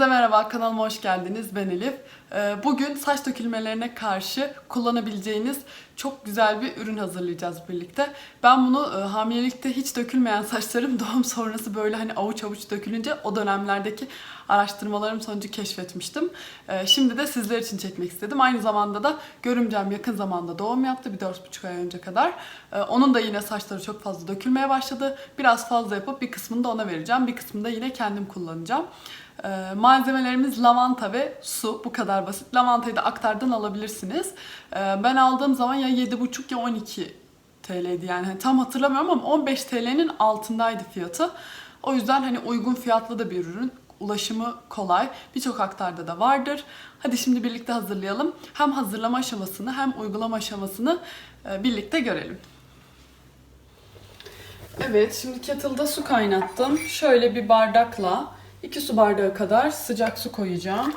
Hepinize merhaba, kanalıma hoş geldiniz. Ben Elif. Ee, Bugün saç dökülmelerine karşı kullanabileceğiniz çok güzel bir ürün hazırlayacağız birlikte. Ben bunu e, hamilelikte hiç dökülmeyen saçlarım doğum sonrası böyle hani avuç avuç dökülünce o dönemlerdeki araştırmalarım sonucu keşfetmiştim. Ee, Şimdi de sizler için çekmek istedim. Aynı zamanda da görümcem yakın zamanda doğum yaptı bir 4,5 ay önce kadar. Ee, Onun da yine saçları çok fazla dökülmeye başladı. Biraz fazla yapıp bir kısmını da ona vereceğim. Bir kısmını da yine kendim kullanacağım. Ee, malzemelerimiz lavanta ve su. Bu kadar basit. Lavantayı da aktardan alabilirsiniz. Ee, ben aldığım zaman ya 7,5 ya 12 TL'ydi yani. Hani tam hatırlamıyorum ama 15 TL'nin altındaydı fiyatı. O yüzden hani uygun fiyatlı da bir ürün. Ulaşımı kolay. Birçok aktarda da vardır. Hadi şimdi birlikte hazırlayalım. Hem hazırlama aşamasını hem uygulama aşamasını e, birlikte görelim. Evet, şimdi kettle'da su kaynattım. Şöyle bir bardakla 2 su bardağı kadar sıcak su koyacağım.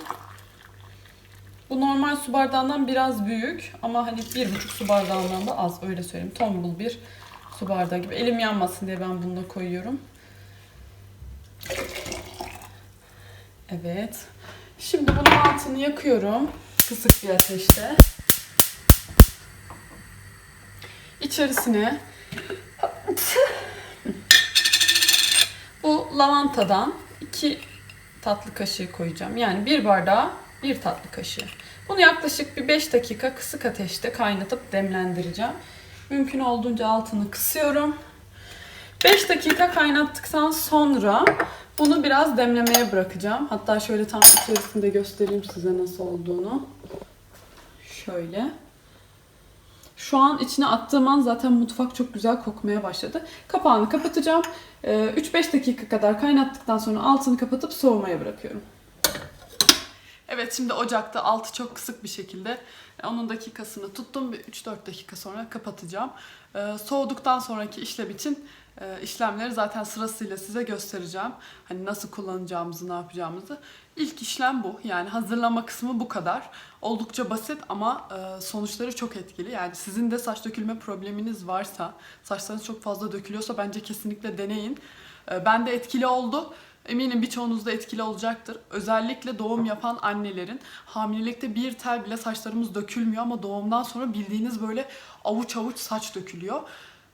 Normal su bardağından biraz büyük ama hani bir buçuk su bardağından da az öyle söyleyeyim. Tombul bir su bardağı gibi. Elim yanmasın diye ben bunu da koyuyorum. Evet. Şimdi bunun altını yakıyorum. Kısık bir ateşte. İçerisine bu lavantadan 2 tatlı kaşığı koyacağım. Yani bir bardağa bir tatlı kaşığı. Bunu yaklaşık bir 5 dakika kısık ateşte kaynatıp demlendireceğim. Mümkün olduğunca altını kısıyorum. 5 dakika kaynattıktan sonra bunu biraz demlemeye bırakacağım. Hatta şöyle tam içerisinde göstereyim size nasıl olduğunu. Şöyle. Şu an içine attığım an zaten mutfak çok güzel kokmaya başladı. Kapağını kapatacağım. Ee, 3-5 dakika kadar kaynattıktan sonra altını kapatıp soğumaya bırakıyorum. Evet şimdi ocakta altı çok kısık bir şekilde e, onun dakikasını tuttum. Bir 3-4 dakika sonra kapatacağım. Ee, soğuduktan sonraki işlem için e, işlemleri zaten sırasıyla size göstereceğim. Hani nasıl kullanacağımızı, ne yapacağımızı. İlk işlem bu. Yani hazırlama kısmı bu kadar. Oldukça basit ama e, sonuçları çok etkili. Yani sizin de saç dökülme probleminiz varsa, saçlarınız çok fazla dökülüyorsa bence kesinlikle deneyin. E, Ben de etkili oldu. Eminim birçoğunuzda etkili olacaktır. Özellikle doğum yapan annelerin hamilelikte bir tel bile saçlarımız dökülmüyor ama doğumdan sonra bildiğiniz böyle avuç avuç saç dökülüyor.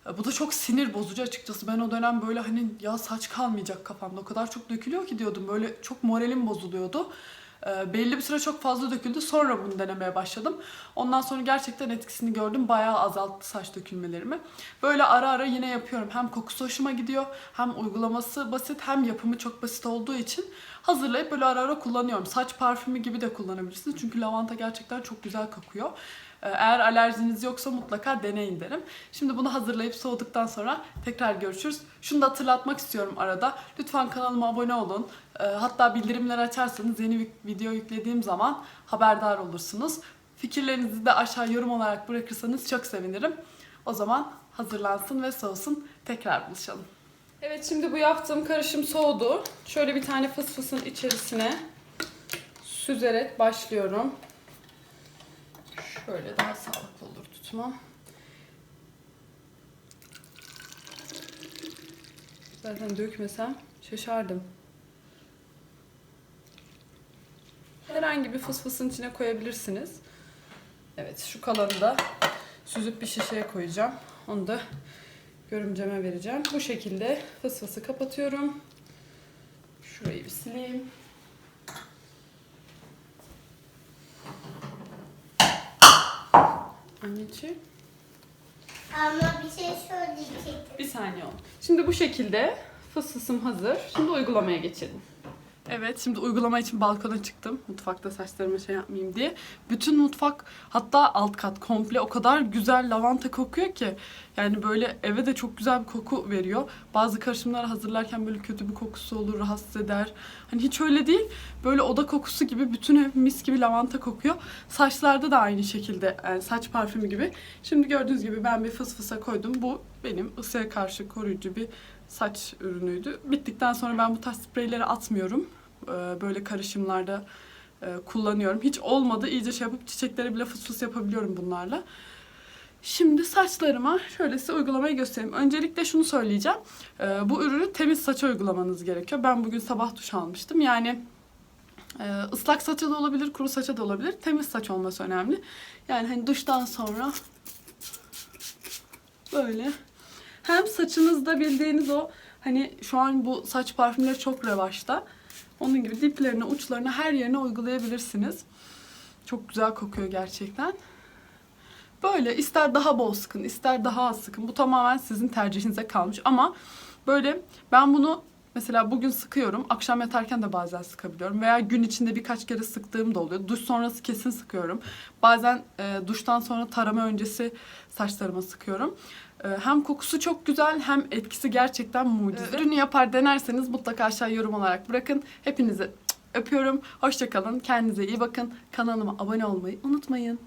E, Bu da çok sinir bozucu açıkçası. Ben o dönem böyle hani ya saç kalmayacak kafamda. O kadar çok dökülüyor ki diyordum. Böyle çok moralim bozuluyordu. E, belli bir süre çok fazla döküldü. Sonra bunu denemeye başladım. Ondan sonra gerçekten etkisini gördüm. Bayağı azalttı saç dökülmelerimi. Böyle ara ara yine yapıyorum. Hem kokusu hoşuma gidiyor, hem uygulaması basit, hem yapımı çok basit olduğu için hazırlayıp böyle ara ara kullanıyorum. Saç parfümü gibi de kullanabilirsiniz. Çünkü lavanta gerçekten çok güzel kokuyor. Ee, Eğer alerjiniz yoksa mutlaka deneyin derim. Şimdi bunu hazırlayıp soğuduktan sonra tekrar görüşürüz. Şunu da hatırlatmak istiyorum arada. Lütfen kanalıma abone olun. Ee, Hatta bildirimleri açarsanız yeni bir video yüklediğim zaman haberdar olursunuz. Fikirlerinizi de aşağı yorum olarak bırakırsanız çok sevinirim. O zaman hazırlansın ve soğusun. Tekrar buluşalım. Evet şimdi bu yaptığım karışım soğudu. Şöyle bir tane fıs fısın içerisine süzerek başlıyorum. Şöyle daha sağlıklı olur tutma. Zaten dökmesem şaşardım. Herhangi bir fısfısın içine koyabilirsiniz. Evet şu kalanı da süzüp bir şişeye koyacağım. Onu da görümceme vereceğim. Bu şekilde fısfısı kapatıyorum. Şurayı bir sileyim. Anneciğim. Ama bir şey söyleyecektim. Bir saniye ol. Şimdi bu şekilde fıssısım hazır. Şimdi uygulamaya geçelim. Evet şimdi uygulama için balkona çıktım. Mutfakta saçlarıma şey yapmayayım diye. Bütün mutfak hatta alt kat komple o kadar güzel lavanta kokuyor ki. Yani böyle eve de çok güzel bir koku veriyor. Bazı karışımlar hazırlarken böyle kötü bir kokusu olur, rahatsız eder. Hani hiç öyle değil. Böyle oda kokusu gibi bütün ev mis gibi lavanta kokuyor. Saçlarda da aynı şekilde yani saç parfümü gibi. Şimdi gördüğünüz gibi ben bir fısfısa koydum. Bu benim ısıya karşı koruyucu bir saç ürünüydü. Bittikten sonra ben bu tarz spreyleri atmıyorum. Ee, Böyle karışımlarda e, kullanıyorum. Hiç olmadı iyice şey yapıp çiçeklere bile fıs fıs yapabiliyorum bunlarla. Şimdi saçlarıma şöyle size uygulamayı göstereyim. Öncelikle şunu söyleyeceğim. Ee, Bu ürünü temiz saça uygulamanız gerekiyor. Ben bugün sabah duş almıştım. Yani ıslak saça da olabilir, kuru saça da olabilir. Temiz saç olması önemli. Yani hani duştan sonra böyle hem saçınızda bildiğiniz o hani şu an bu saç parfümleri çok revaçta. Onun gibi diplerine, uçlarına her yerine uygulayabilirsiniz. Çok güzel kokuyor gerçekten. Böyle ister daha bol sıkın, ister daha az sıkın. Bu tamamen sizin tercihinize kalmış. Ama böyle ben bunu mesela bugün sıkıyorum. Akşam yatarken de bazen sıkabiliyorum. Veya gün içinde birkaç kere sıktığım da oluyor. Duş sonrası kesin sıkıyorum. Bazen e, duştan sonra tarama öncesi saçlarıma sıkıyorum. E, hem kokusu çok güzel hem etkisi gerçekten mucize. Ürünü yapar denerseniz mutlaka aşağı yorum olarak bırakın. Hepinizi öpüyorum. Hoşçakalın. Kendinize iyi bakın. Kanalıma abone olmayı unutmayın.